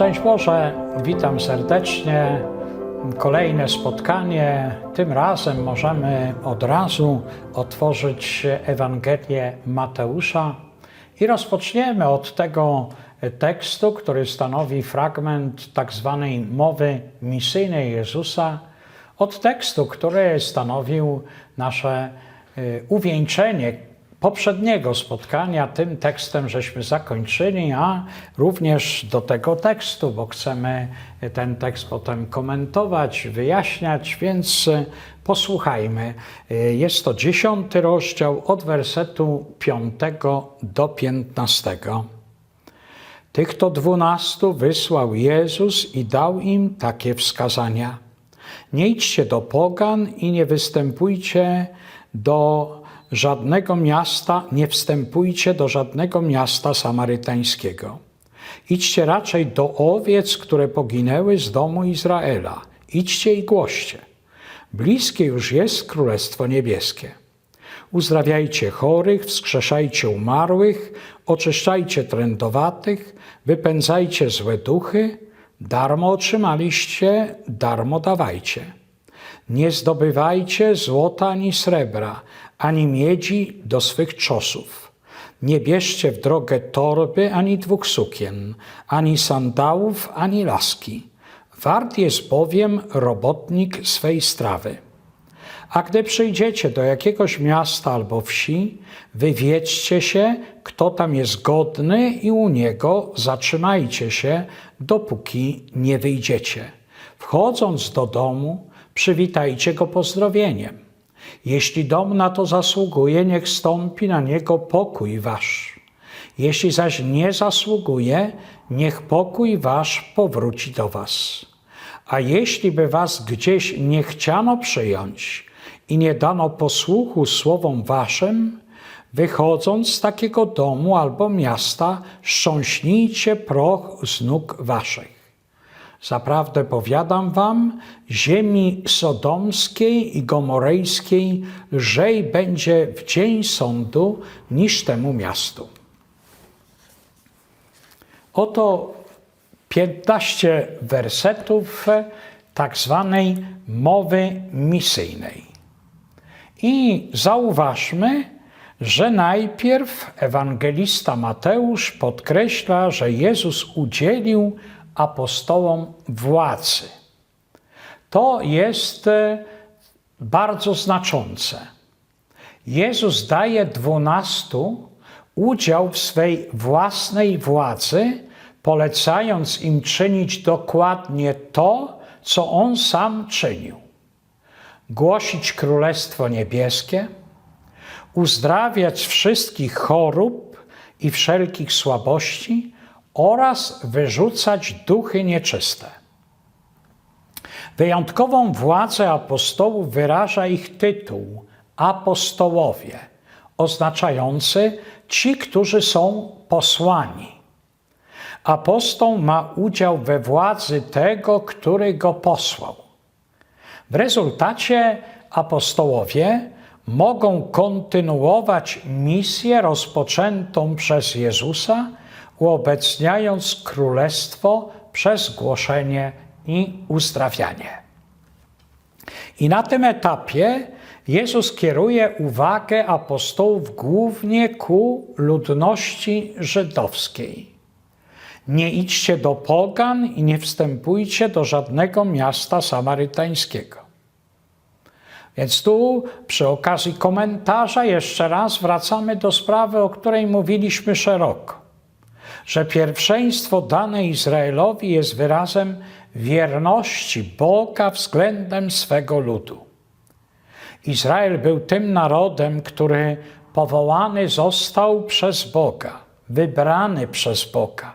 Szczęść Boże, witam serdecznie. Kolejne spotkanie. Tym razem możemy od razu otworzyć Ewangelię Mateusza i rozpoczniemy od tego tekstu, który stanowi fragment tak zwanej mowy misyjnej Jezusa, od tekstu, który stanowił nasze y, uwieńczenie poprzedniego spotkania. Tym tekstem żeśmy zakończyli, a również do tego tekstu, bo chcemy ten tekst potem komentować, wyjaśniać, więc posłuchajmy. Jest to dziesiąty rozdział od wersetu piątego do piętnastego. Tych to dwunastu wysłał Jezus i dał im takie wskazania. Nie idźcie do pogan i nie występujcie do żadnego miasta, nie wstępujcie do żadnego miasta samarytańskiego. Idźcie raczej do owiec, które poginęły z domu Izraela. Idźcie i głoście. Bliskie już jest Królestwo Niebieskie. Uzdrawiajcie chorych, wskrzeszajcie umarłych, oczyszczajcie trędowatych, wypędzajcie złe duchy, darmo otrzymaliście, darmo dawajcie. Nie zdobywajcie złota ani srebra, ani miedzi do swych czosów. Nie bierzcie w drogę torby ani dwóch sukien, ani sandałów, ani laski. Wart jest bowiem robotnik swej strawy. A gdy przyjdziecie do jakiegoś miasta albo wsi, wywiedźcie się, kto tam jest godny i u niego zatrzymajcie się, dopóki nie wyjdziecie. Wchodząc do domu, przywitajcie go pozdrowieniem. Jeśli dom na to zasługuje, niech stąpi na niego pokój wasz. Jeśli zaś nie zasługuje, niech pokój wasz powróci do was. A jeśli by was gdzieś nie chciano przyjąć i nie dano posłuchu słowom waszym, wychodząc z takiego domu albo miasta, strząśnijcie proch z nóg waszych. Zaprawdę powiadam wam, ziemi sodomskiej i gomorejskiej lżej będzie w dzień sądu niż temu miastu. Oto 15 wersetów tak zwanej mowy misyjnej. I zauważmy, że najpierw ewangelista Mateusz podkreśla, że Jezus udzielił apostołom władzy. To jest e, bardzo znaczące. Jezus daje dwunastu udział w swej własnej władzy, polecając im czynić dokładnie to, co on sam czynił: głosić Królestwo Niebieskie, uzdrawiać wszystkich chorób i wszelkich słabości oraz wyrzucać duchy nieczyste. Wyjątkową władzę apostołów wyraża ich tytuł apostołowie, oznaczający ci, którzy są posłani. Apostoł ma udział we władzy tego, który go posłał. W rezultacie apostołowie mogą kontynuować misję rozpoczętą przez Jezusa, uobecniając królestwo przez głoszenie i uzdrawianie. I na tym etapie Jezus kieruje uwagę apostołów głównie ku ludności żydowskiej. Nie idźcie do pogan i nie wstępujcie do żadnego miasta samarytańskiego. Więc tu przy okazji komentarza jeszcze raz wracamy do sprawy, o której mówiliśmy szeroko. Że pierwszeństwo dane Izraelowi jest wyrazem wierności Boga względem swego ludu. Izrael był tym narodem, który powołany został przez Boga, wybrany przez Boga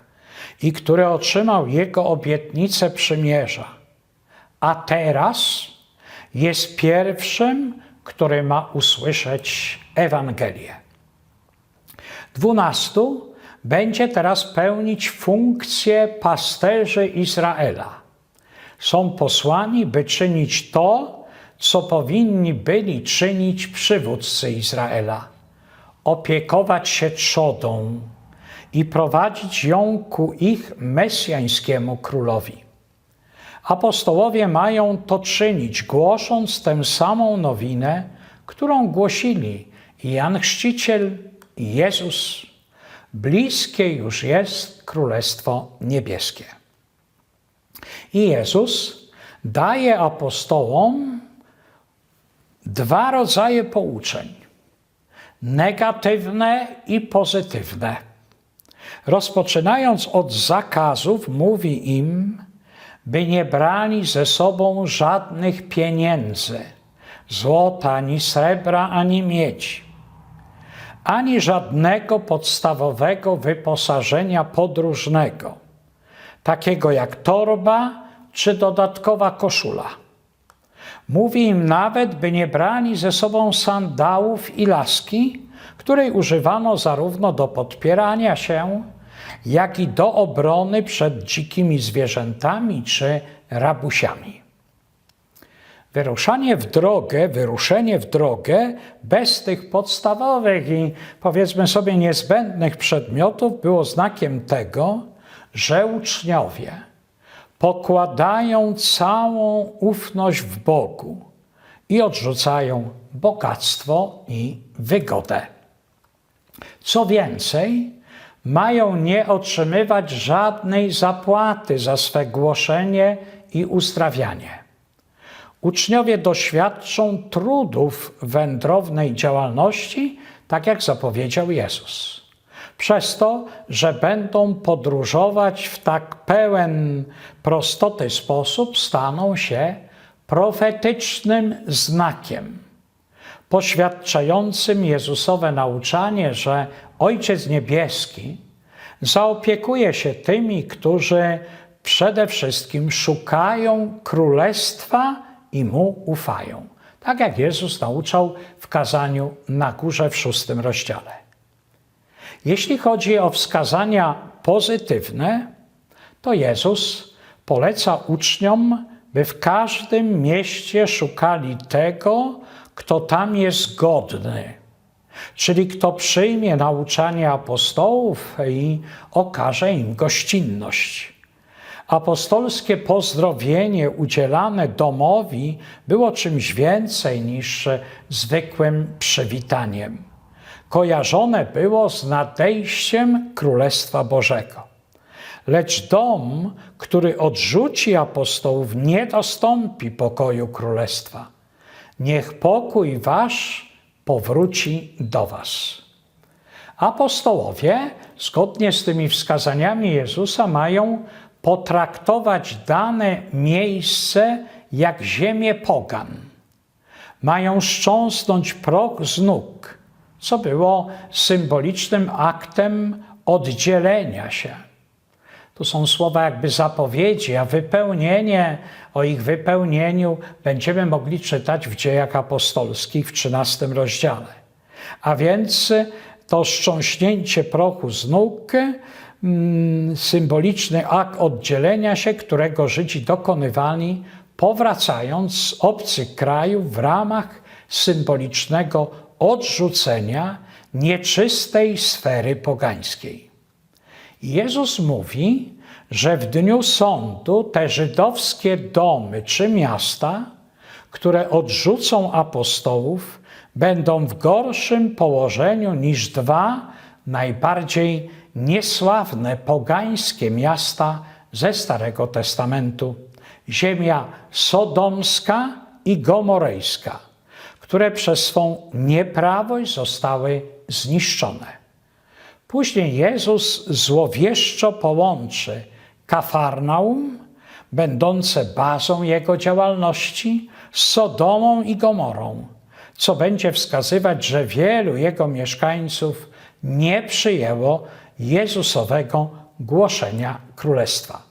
i który otrzymał Jego obietnicę przymierza. A teraz jest pierwszym, który ma usłyszeć Ewangelię. Dwunastu będzie teraz pełnić funkcję pasterzy Izraela. Są posłani, by czynić to, co powinni byli czynić przywódcy Izraela: opiekować się trzodą i prowadzić ją ku ich mesjańskiemu królowi. Apostołowie mają to czynić, głosząc tę samą nowinę, którą głosili Jan Chrzciciel i Jezus. Bliskie już jest Królestwo Niebieskie. I Jezus daje apostołom dwa rodzaje pouczeń: negatywne i pozytywne. Rozpoczynając od zakazów, mówi im, by nie brali ze sobą żadnych pieniędzy, złota, ani srebra, ani miedzi, ani żadnego podstawowego wyposażenia podróżnego, takiego jak torba czy dodatkowa koszula. Mówi im nawet, by nie brali ze sobą sandałów i laski, której używano zarówno do podpierania się, jak i do obrony przed dzikimi zwierzętami czy rabusiami. Wyruszanie w drogę, wyruszenie w drogę bez tych podstawowych i powiedzmy sobie niezbędnych przedmiotów było znakiem tego, że uczniowie pokładają całą ufność w Bogu i odrzucają bogactwo i wygodę. Co więcej, mają nie otrzymywać żadnej zapłaty za swe głoszenie i uzdrawianie. Uczniowie doświadczą trudów wędrownej działalności, tak jak zapowiedział Jezus. Przez to, że będą podróżować w tak pełen prostoty sposób, staną się profetycznym znakiem, poświadczającym Jezusowe nauczanie, że Ojciec Niebieski zaopiekuje się tymi, którzy przede wszystkim szukają królestwa i mu ufają. Tak jak Jezus nauczał w kazaniu na górze w szóstym rozdziale. Jeśli chodzi o wskazania pozytywne, to Jezus poleca uczniom, by w każdym mieście szukali tego, kto tam jest godny, czyli kto przyjmie nauczanie apostołów i okaże im gościnność. Apostolskie pozdrowienie udzielane domowi było czymś więcej niż zwykłym przywitaniem. Kojarzone było z nadejściem Królestwa Bożego. Lecz dom, który odrzuci apostołów, nie dostąpi pokoju Królestwa. Niech pokój wasz powróci do was. Apostołowie, zgodnie z tymi wskazaniami Jezusa, mają potraktować dane miejsce jak ziemię pogan. Mają strząsnąć proch z nóg, co było symbolicznym aktem oddzielenia się. To są słowa jakby zapowiedzi, a wypełnienie, o ich wypełnieniu będziemy mogli czytać w dziejach apostolskich w 13 rozdziale. A więc to strząśnięcie prochu z nóg symboliczny akt oddzielenia się, którego Żydzi dokonywali, powracając z obcych krajów w ramach symbolicznego odrzucenia nieczystej sfery pogańskiej. Jezus mówi, że w dniu sądu te żydowskie domy czy miasta, które odrzucą apostołów, będą w gorszym położeniu niż dwa najbardziej niesławne pogańskie miasta ze Starego Testamentu, ziemia sodomska i gomorejska, które przez swą nieprawość zostały zniszczone. Później Jezus złowieszczo połączy Kafarnaum, będące bazą jego działalności, z Sodomą i Gomorą, co będzie wskazywać, że wielu jego mieszkańców nie przyjęło Jezusowego głoszenia Królestwa.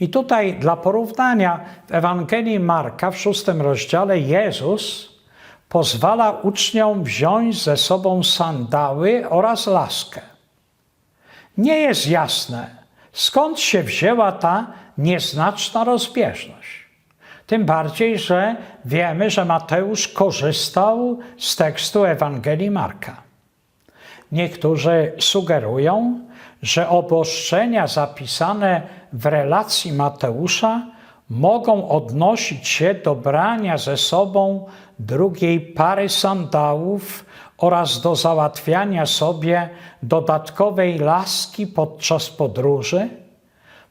I tutaj dla porównania w Ewangelii Marka w szóstym rozdziale Jezus pozwala uczniom wziąć ze sobą sandały oraz laskę. Nie jest jasne, skąd się wzięła ta nieznaczna rozbieżność. Tym bardziej, że wiemy, że Mateusz korzystał z tekstu Ewangelii Marka. Niektórzy sugerują, że obostrzenia zapisane w relacji Mateusza mogą odnosić się do brania ze sobą drugiej pary sandałów oraz do załatwiania sobie dodatkowej laski podczas podróży,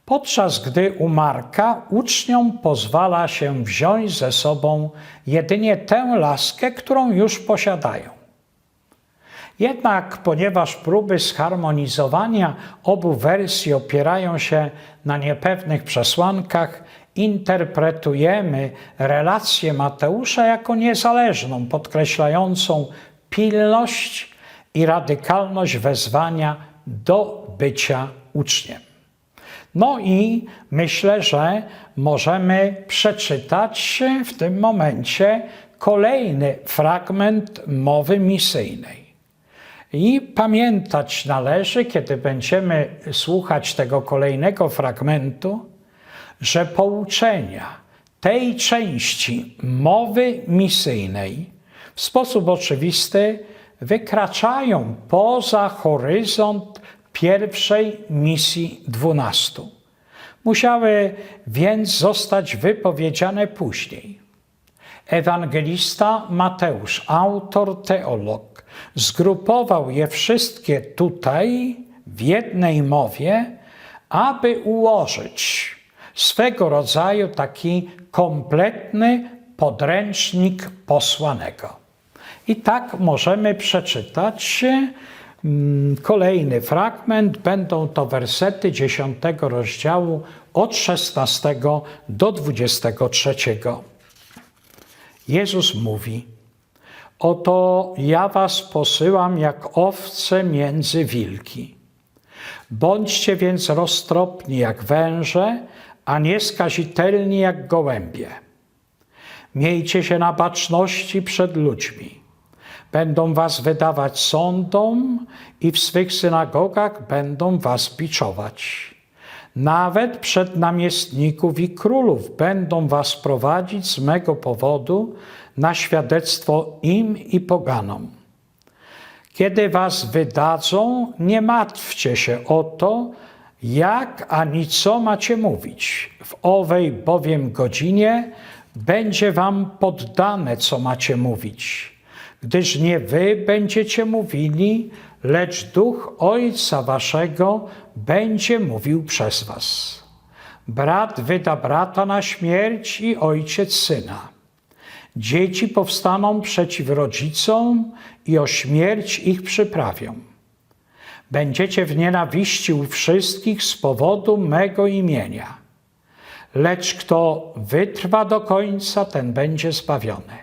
podczas gdy u Marka uczniom pozwala się wziąć ze sobą jedynie tę laskę, którą już posiadają. Jednak ponieważ próby zharmonizowania obu wersji opierają się na niepewnych przesłankach, interpretujemy relację Mateusza jako niezależną, podkreślającą pilność i radykalność wezwania do bycia uczniem. No i myślę, że możemy przeczytać w tym momencie kolejny fragment mowy misyjnej. I pamiętać należy, kiedy będziemy słuchać tego kolejnego fragmentu, że pouczenia tej części mowy misyjnej w sposób oczywisty wykraczają poza horyzont pierwszej misji dwunastu. Musiały więc zostać wypowiedziane później. Ewangelista Mateusz, autor, teolog, zgrupował je wszystkie tutaj w jednej mowie, aby ułożyć swego rodzaju taki kompletny podręcznik posłanego. I tak możemy przeczytać mm, kolejny fragment. Będą to wersety 10 rozdziału od 16 do 23. Jezus mówi: Oto ja was posyłam jak owce między wilki. Bądźcie więc roztropni jak węże, a nie skazitelni jak gołębie. Miejcie się na baczności przed ludźmi. Będą was wydawać sądom i w swych synagogach będą was biczować. Nawet przed namiestników i królów będą was prowadzić z mego powodu na świadectwo im i poganom. Kiedy was wydadzą, nie martwcie się o to, jak ani co macie mówić. W owej bowiem godzinie będzie wam poddane, co macie mówić, gdyż nie wy będziecie mówili, lecz duch Ojca Waszego będzie mówił przez Was. Brat wyda brata na śmierć i ojciec syna. Dzieci powstaną przeciw rodzicom i o śmierć ich przyprawią. Będziecie w nienawiści u wszystkich z powodu mego imienia. Lecz kto wytrwa do końca, ten będzie zbawiony.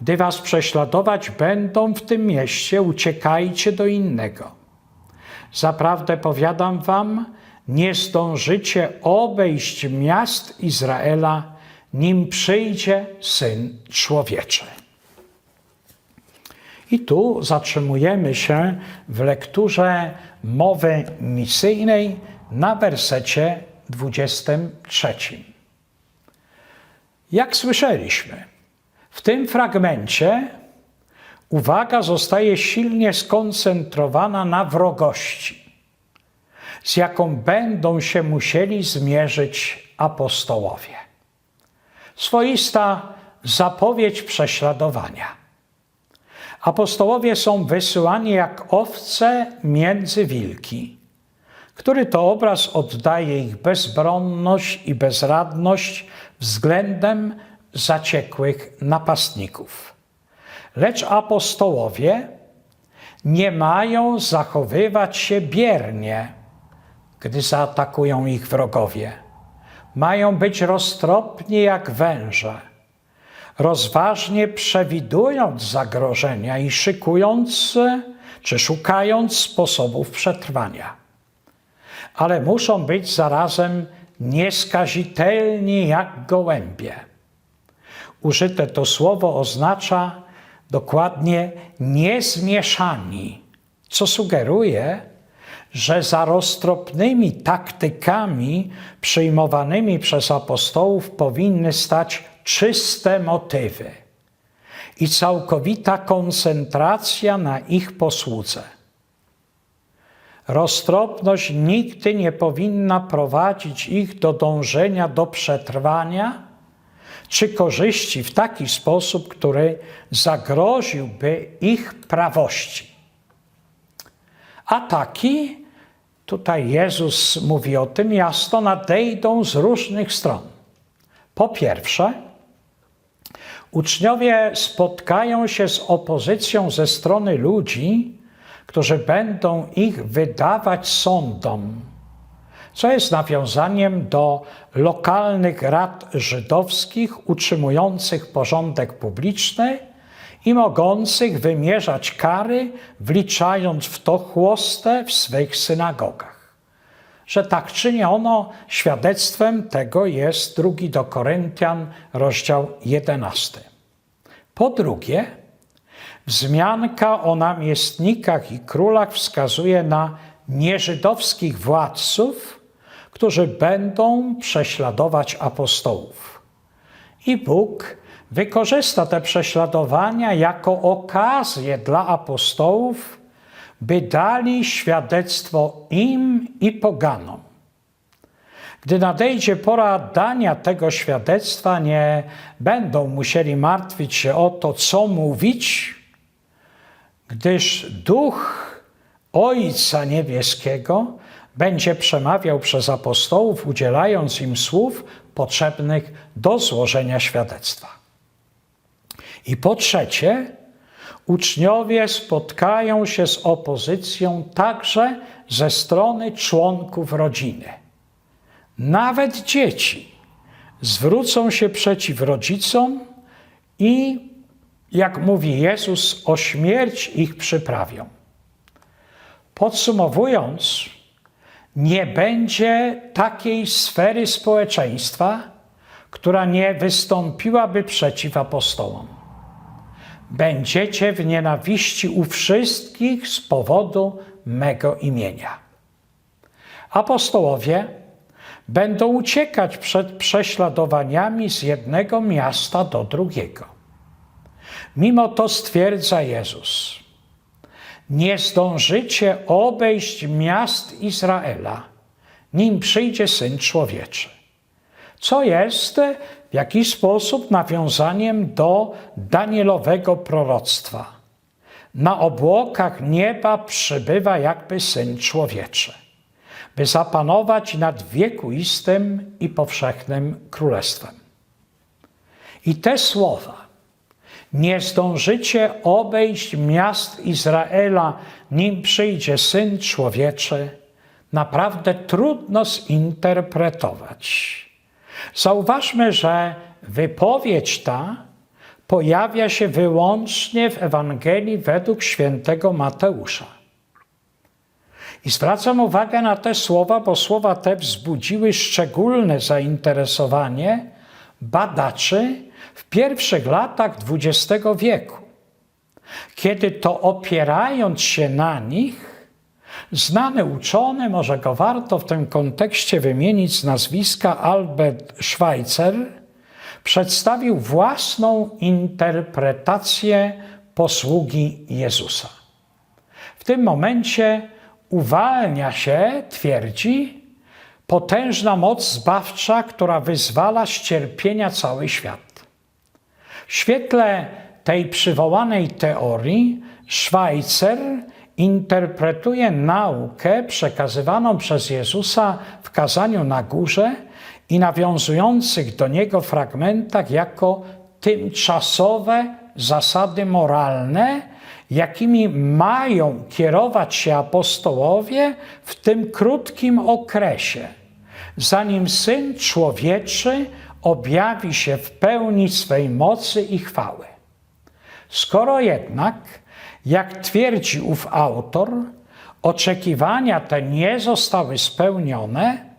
Gdy was prześladować będą w tym mieście, uciekajcie do innego. Zaprawdę powiadam wam, nie zdążycie obejść miast Izraela, nim przyjdzie Syn Człowieczy. I tu zatrzymujemy się w lekturze mowy misyjnej na wersecie 23. Jak słyszeliśmy, w tym fragmencie uwaga zostaje silnie skoncentrowana na wrogości, z jaką będą się musieli zmierzyć apostołowie. Swoista zapowiedź prześladowania. Apostołowie są wysyłani jak owce między wilki, który to obraz oddaje ich bezbronność i bezradność względem zaciekłych napastników. Lecz apostołowie nie mają zachowywać się biernie, gdy zaatakują ich wrogowie. Mają być roztropni jak węże, rozważnie przewidując zagrożenia i szykując czy szukając sposobów przetrwania. Ale muszą być zarazem nieskazitelni jak gołębie użyte to słowo oznacza dokładnie niezmieszani, co sugeruje, że za roztropnymi taktykami przyjmowanymi przez apostołów powinny stać czyste motywy i całkowita koncentracja na ich posłudze. Roztropność nigdy nie powinna prowadzić ich do dążenia do przetrwania czy korzyści w taki sposób, który zagroziłby ich prawości. Ataki, tutaj Jezus mówi o tym jasno, nadejdą z różnych stron. Po pierwsze, uczniowie spotkają się z opozycją ze strony ludzi, którzy będą ich wydawać sądom, co jest nawiązaniem do lokalnych rad żydowskich utrzymujących porządek publiczny i mogących wymierzać kary, wliczając w to chłostę w swych synagogach. Że tak czyniono, świadectwem tego jest drugi do Koryntian, rozdział 11. Po drugie, wzmianka o namiestnikach i królach wskazuje na nieżydowskich władców, którzy będą prześladować apostołów. I Bóg wykorzysta te prześladowania jako okazję dla apostołów, by dali świadectwo im i poganom. Gdy nadejdzie pora dania tego świadectwa, nie będą musieli martwić się o to, co mówić, gdyż duch Ojca Niebieskiego będzie przemawiał przez apostołów, udzielając im słów potrzebnych do złożenia świadectwa. I po trzecie, uczniowie spotkają się z opozycją także ze strony członków rodziny. Nawet dzieci zwrócą się przeciw rodzicom i, jak mówi Jezus, o śmierć ich przyprawią. Podsumowując, nie będzie takiej sfery społeczeństwa, która nie wystąpiłaby przeciw apostołom. Będziecie w nienawiści u wszystkich z powodu mego imienia. Apostołowie będą uciekać przed prześladowaniami z jednego miasta do drugiego. Mimo to stwierdza Jezus: Nie zdążycie obejść miast Izraela, nim przyjdzie syn człowieczy. Co jest w jakiś sposób nawiązaniem do Danielowego proroctwa. Na obłokach nieba przybywa jakby syn człowieczy by zapanować nad wiekuistym i powszechnym królestwem. I te słowa, nie zdążycie obejść miast Izraela, nim przyjdzie syn człowieczy, naprawdę trudno zinterpretować. Zauważmy, że wypowiedź ta pojawia się wyłącznie w Ewangelii według świętego Mateusza. I zwracam uwagę na te słowa, bo słowa te wzbudziły szczególne zainteresowanie badaczy w pierwszych latach XX wieku, kiedy to opierając się na nich, znany uczony, może go warto w tym kontekście wymienić z nazwiska Albert Schweitzer, przedstawił własną interpretację posługi Jezusa. W tym momencie uwalnia się, twierdzi, potężna moc zbawcza, która wyzwala z cierpienia cały świat. W świetle tej przywołanej teorii Schweitzer interpretuje naukę przekazywaną przez Jezusa w kazaniu na górze i nawiązujących do niego fragmentach jako tymczasowe zasady moralne, jakimi mają kierować się apostołowie w tym krótkim okresie, zanim Syn Człowieczy objawi się w pełni swej mocy i chwały. Skoro jednak, jak twierdzi ów autor, oczekiwania te nie zostały spełnione,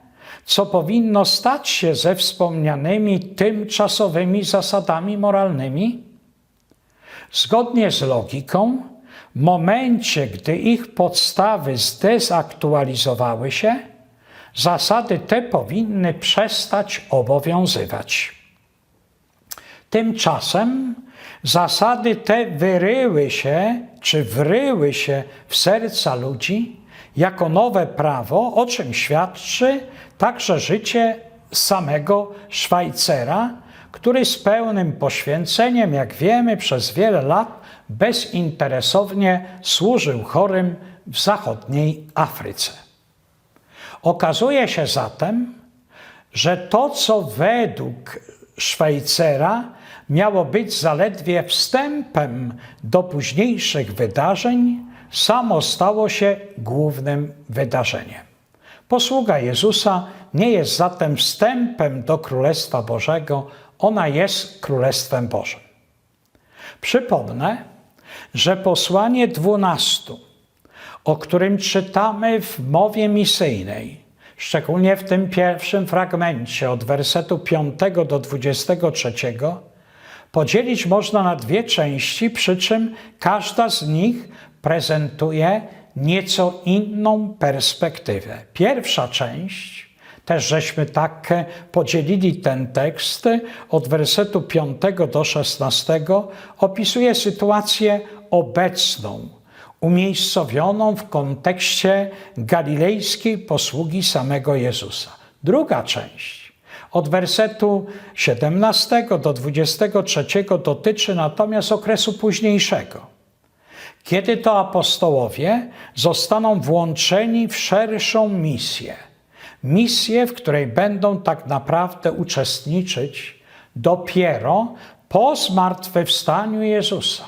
co powinno stać się ze wspomnianymi tymczasowymi zasadami moralnymi? Zgodnie z logiką, w momencie, gdy ich podstawy zdezaktualizowały się, zasady te powinny przestać obowiązywać. Tymczasem zasady te wyryły się, czy wryły się w serca ludzi jako nowe prawo, o czym świadczy także życie samego Szwajcera, który z pełnym poświęceniem, jak wiemy, przez wiele lat bezinteresownie służył chorym w zachodniej Afryce. Okazuje się zatem, że to, co według Szwajcera miało być zaledwie wstępem do późniejszych wydarzeń, samo stało się głównym wydarzeniem. Posługa Jezusa nie jest zatem wstępem do Królestwa Bożego, ona jest Królestwem Bożym. Przypomnę, że posłanie dwunastu, o którym czytamy w mowie misyjnej, szczególnie w tym pierwszym fragmencie od wersetu 5 do 23, podzielić można na dwie części, przy czym każda z nich prezentuje nieco inną perspektywę. Pierwsza część, też żeśmy tak podzielili ten tekst, od wersetu 5 do 16, opisuje sytuację obecną, umiejscowioną w kontekście galilejskiej posługi samego Jezusa. Druga część, od wersetu 17 do 23, dotyczy natomiast okresu późniejszego kiedy to apostołowie zostaną włączeni w szerszą misję. Misję, w której będą tak naprawdę uczestniczyć dopiero po zmartwychwstaniu Jezusa,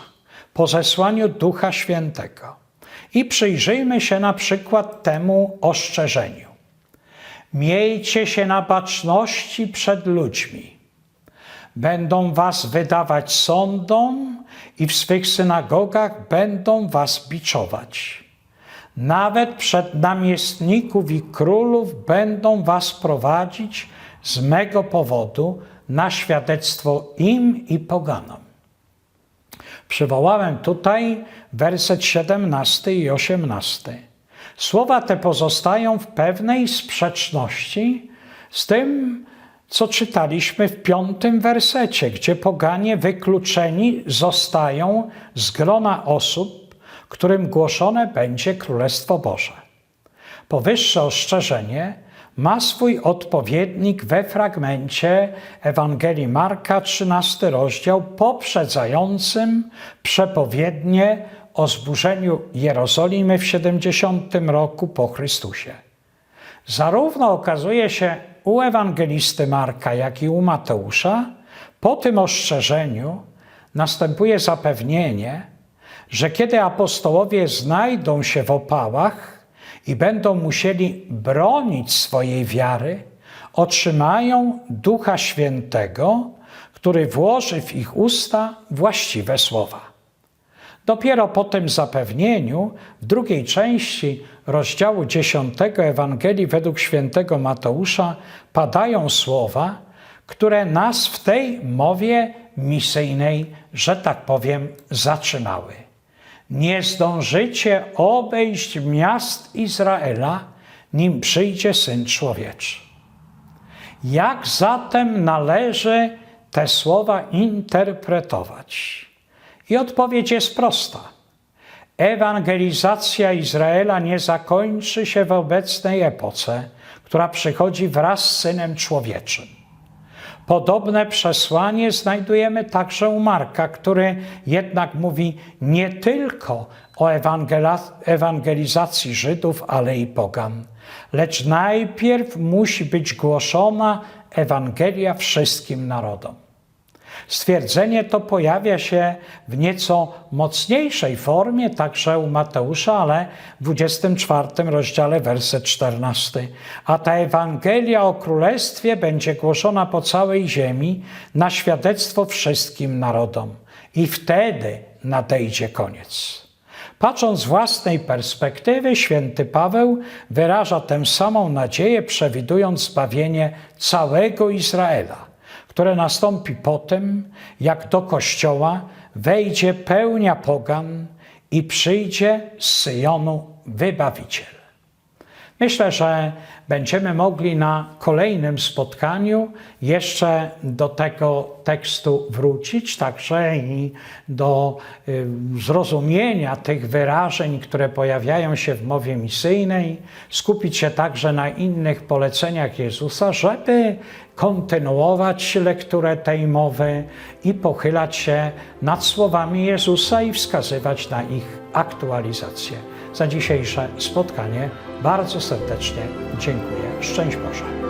po zesłaniu Ducha Świętego. I przyjrzyjmy się na przykład temu ostrzeżeniu. Miejcie się na baczności przed ludźmi. Będą was wydawać sądom i w swych synagogach będą was biczować. Nawet przed namiestników i królów będą was prowadzić z mego powodu na świadectwo im i poganom. Przywołałem tutaj werset 17 i 18. Słowa te pozostają w pewnej sprzeczności z tym, co czytaliśmy w piątym wersecie, gdzie poganie wykluczeni zostają z grona osób, którym głoszone będzie Królestwo Boże. Powyższe ostrzeżenie ma swój odpowiednik we fragmencie Ewangelii Marka, 13 rozdział, poprzedzającym przepowiednie o zburzeniu Jerozolimy w 70 roku po Chrystusie. Zarówno okazuje się u ewangelisty Marka, jak i u Mateusza, po tym ostrzeżeniu następuje zapewnienie, że kiedy apostołowie znajdą się w opałach i będą musieli bronić swojej wiary, otrzymają Ducha Świętego, który włoży w ich usta właściwe słowa. Dopiero po tym zapewnieniu w drugiej części rozdziału 10 Ewangelii według świętego Mateusza padają słowa, które nas w tej mowie misyjnej, że tak powiem, zatrzymały. Nie zdążycie obejść miast Izraela, nim przyjdzie Syn Człowieczy. Jak zatem należy te słowa interpretować? I odpowiedź jest prosta. Ewangelizacja Izraela nie zakończy się w obecnej epoce, która przychodzi wraz z Synem Człowieczym. Podobne przesłanie znajdujemy także u Marka, który jednak mówi nie tylko o ewangelizacji Żydów, ale i pogan. Lecz najpierw musi być głoszona Ewangelia wszystkim narodom. Stwierdzenie to pojawia się w nieco mocniejszej formie także u Mateusza, ale w 24 rozdziale, werset 14. A ta Ewangelia o Królestwie będzie głoszona po całej ziemi na świadectwo wszystkim narodom. I wtedy nadejdzie koniec. Patrząc z własnej perspektywy, święty Paweł wyraża tę samą nadzieję, przewidując zbawienie całego Izraela które nastąpi po tym, jak do kościoła wejdzie pełnia pogan i przyjdzie z Syjonu wybawiciel. Myślę, że będziemy mogli na kolejnym spotkaniu jeszcze do tego tekstu wrócić, także i do y, zrozumienia tych wyrażeń, które pojawiają się w mowie misyjnej, skupić się także na innych poleceniach Jezusa, żeby kontynuować lekturę tej mowy i pochylać się nad słowami Jezusa i wskazywać na ich aktualizację. Za dzisiejsze spotkanie bardzo serdecznie dziękuję. Szczęść Boże.